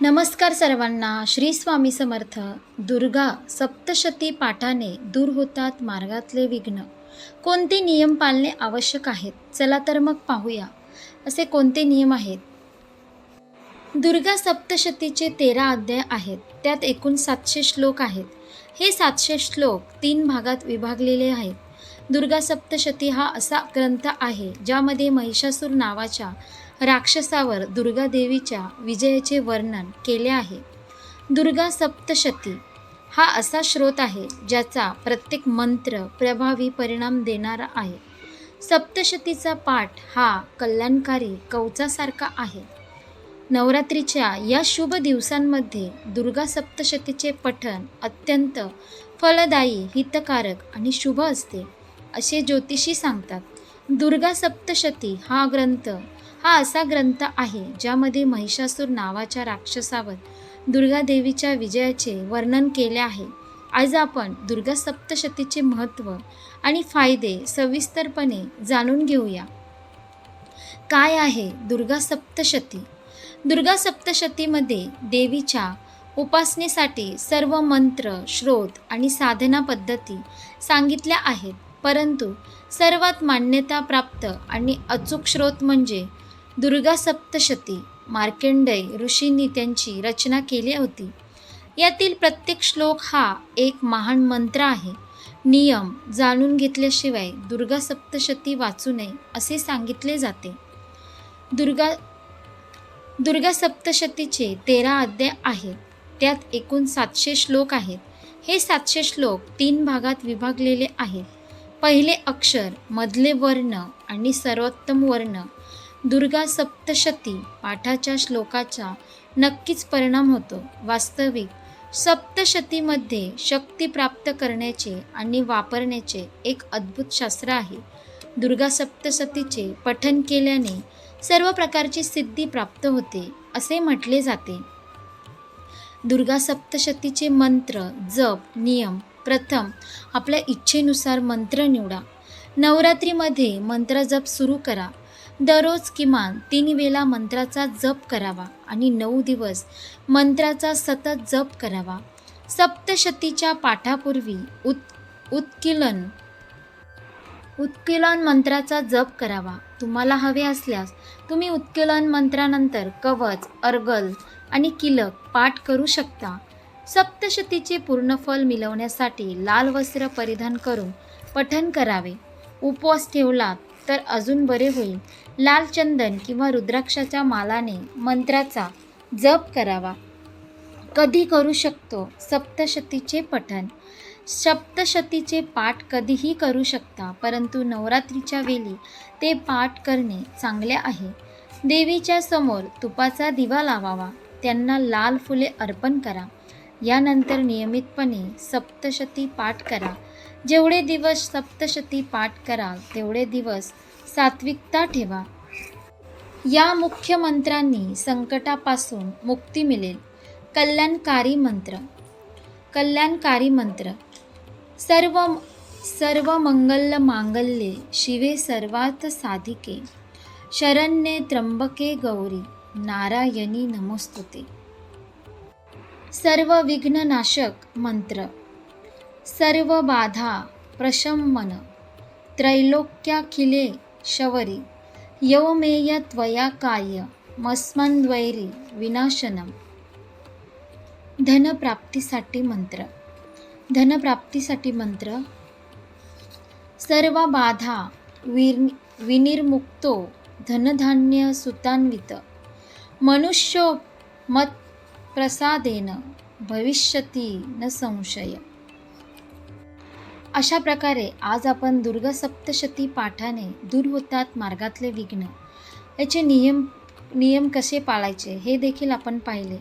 नमस्कार सर्वांना श्री स्वामी समर्थ. दुर्गा सप्तशती पाठाने दूर होतात मार्गातले विघ्न. कोणते नियम पाळणे आवश्यक आहेत? चला तर मग पाहूया. असे कोणते नियम आहेत? दुर्गा सप्तशतीचे तेरा अध्याय आहेत. त्यात एकूण सातशे श्लोक आहेत. हे सातशे श्लोक तीन भागात विभागलेले आहेत. दुर्गा सप्तशती हा असा ग्रंथ आहे ज्यामध्ये महिषासूर नावाच्या राक्षसावर दुर्गा देवीच्या विजयाचे वर्णन केले आहे. दुर्गा सप्तशती हा असा स्रोत आहे ज्याचा प्रत्येक मंत्र प्रभावी परिणाम देणारा आहे. सप्तशतीचा पाठ हा कल्याणकारी कवचासारखा आहे. नवरात्रीच्या या शुभ दिवसांमध्ये दुर्गा सप्तशतीचे पठण अत्यंत फलदायी हितकारक आणि शुभ असते असे ज्योतिषी सांगतात. दुर्गा सप्तशती हा ग्रंथ हा असा ग्रंथ आहे ज्यामध्ये महिषासूर नावाच्या राक्षसावर दुर्गा देवीच्या विजयाचे वर्णन केले आहे. आज आपण दुर्गा सप्तशतीचे महत्त्व आणि फायदे सविस्तरपणे जाणून घेऊया. काय आहे दुर्गा सप्तशती? दुर्गा सप्तशतीमध्ये देवीच्या उपासनेसाठी सर्व मंत्र श्रोत आणि साधना पद्धती सांगितल्या आहेत. परंतु सर्वात मान्यता प्राप्त आणि अचूक स्रोत म्हणजे दुर्गा सप्तशती मार्कंडय ऋषींनी त्यांची रचना केली होती. यातील प्रत्येक श्लोक हा एक महान मंत्र आहे. नियम जाणून घेतल्याशिवाय दुर्गा सप्तशती वाचू नये असे सांगितले जाते. दुर्गा दुर्गा सप्तशतीचे तेरा अध्याय आहेत. त्यात एकूण सातशे श्लोक आहेत. हे सातशे श्लोक तीन भागात विभागलेले आहेत. पहिले अक्षर मधले वर्ण आणि सर्वोत्तम वर्ण. दुर्गा सप्तशती पाठाच्या श्लोकाचा नक्कीच परिणाम होतो. वास्तविक सप्तशतीमध्ये शक्ती प्राप्त करण्याचे आणि वापरण्याचे एक अद्भुत शास्त्र आहे. दुर्गा सप्तशतीचे पठन केल्याने सर्व प्रकारची सिद्धी प्राप्त होते असे म्हटले जाते. दुर्गा सप्तशतीचे मंत्र जप नियम प्रथम आपल्या इच्छेनुसार मंत्र निवडा. नवरात्रीमध्ये मंत्र जप सुरू करा. दररोज किमान तीन वेळा मंत्राचा जप करावा आणि नऊ दिवस मंत्राचा सतत जप करावा. सप्तशतीच्या पाठापूर्वी उत् उत्किलन उत्किलन मंत्राचा जप करावा. तुम्हाला हवे असल्यास तुम्ही उत्किलन मंत्रानंतर कवच अर्गल आणि किलक पाठ करू शकता. सप्तशतीचे पूर्णफल मिळवण्यासाठी लाल वस्त्र परिधान करून पठन करावे. उपवास ठेवलात तर अजून बरे होईल. लाल चंदन किंवा रुद्राक्षाच्या मालाने मंत्राचा जप करावा. कधी करू शकतो सप्तशतीचे पठन सप्तशतीचे पाठ कधीही करू शकता परंतु नवरात्रीच्या वेळी ते पाठ करणे चांगले आहे. देवीच्या समोर तुपाचा दिवा लावावा. त्यांना लाल फुले अर्पण करा. यानंतर नियमितपणे सप्तशती पाठ करा. जेवढे दिवस सप्तशती पाठ कराल तेवढे दिवस सात्विकता ठेवा. या मुख्य मंत्रांनी संकटापासून मुक्ती मिळेल. कल्याणकारी मंत्र. कल्याणकारी मंत्र. सर्व सर्व मंगल मांगल्ये शिवे सर्वार्थ साधिके. शरण्ये त्र्यंबके गौरी. नारायणी नमोस्तुते. सर्व विघ्ननाशक मंत्र. सर्व बाधा प्रशमन. त्रैलोक्याखिले शवरी. यवमेय त्वया काय. मस्मन्वैरी विनाशनम. धनप्राप्तीसाठी मंत्र. धनप्राप्तीसाठी मंत्र. सर्व बाधा विर विनिर्मुक्तो धनधान्य सुतान्वित. मनुष्यो मत प्रसादेन भविष्यती न संशय. अशा प्रकारे आज आपण दुर्गा सप्तशती पाठाने दूर होतात मार्गातले विघ्न. याचे नियम नियम कसे पाळायचे हे देखील आपण पाहिले.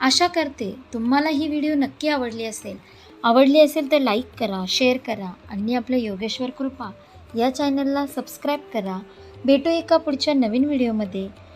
आशा करते तुम्हाला ही व्हिडिओ नक्की आवडली असेल. आवडली असेल तर लाईक करा शेअर करा आणि आपल्या योगेश्वर कृपा या चॅनलला सबस्क्राईब करा. भेटू एका पुढच्या नवीन व्हिडिओमध्ये.